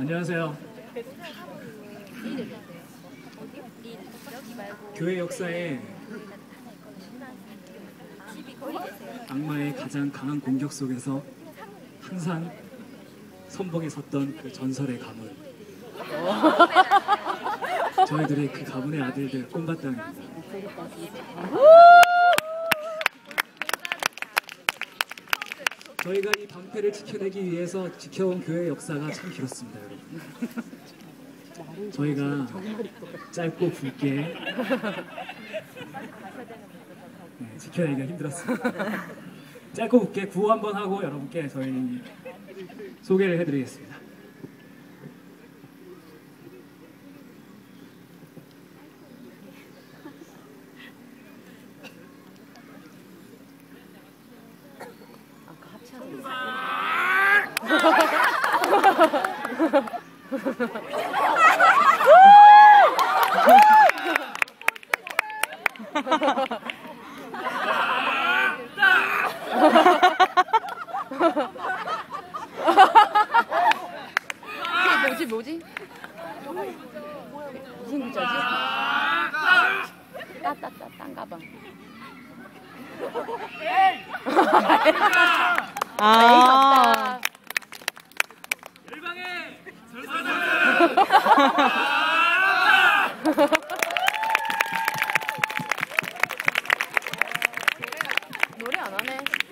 안녕하세요. 교회 역사에 악마의 가장 강한 공격 속에서 항상 선봉에 섰던 그 전설의 가문. 저희들의 그 가문의 아들들 꼼밭당입니다. 저희가 이 방패를 지켜내기 위해서 지켜온 교회 역사가 참 길었습니다, 여러분. 저희가 짧고 굵게 네, 지켜내기가 힘들었습니다. 짧고 굵게 구호 한번 하고 여러분께 저희 소개를 해드리겠습니다. 아까 합체하는 그게 뭐지 뭐지? 무슨 글자지? 따따따 딴 가방. 아. 아 열방에 절사들. 노래 안 하네.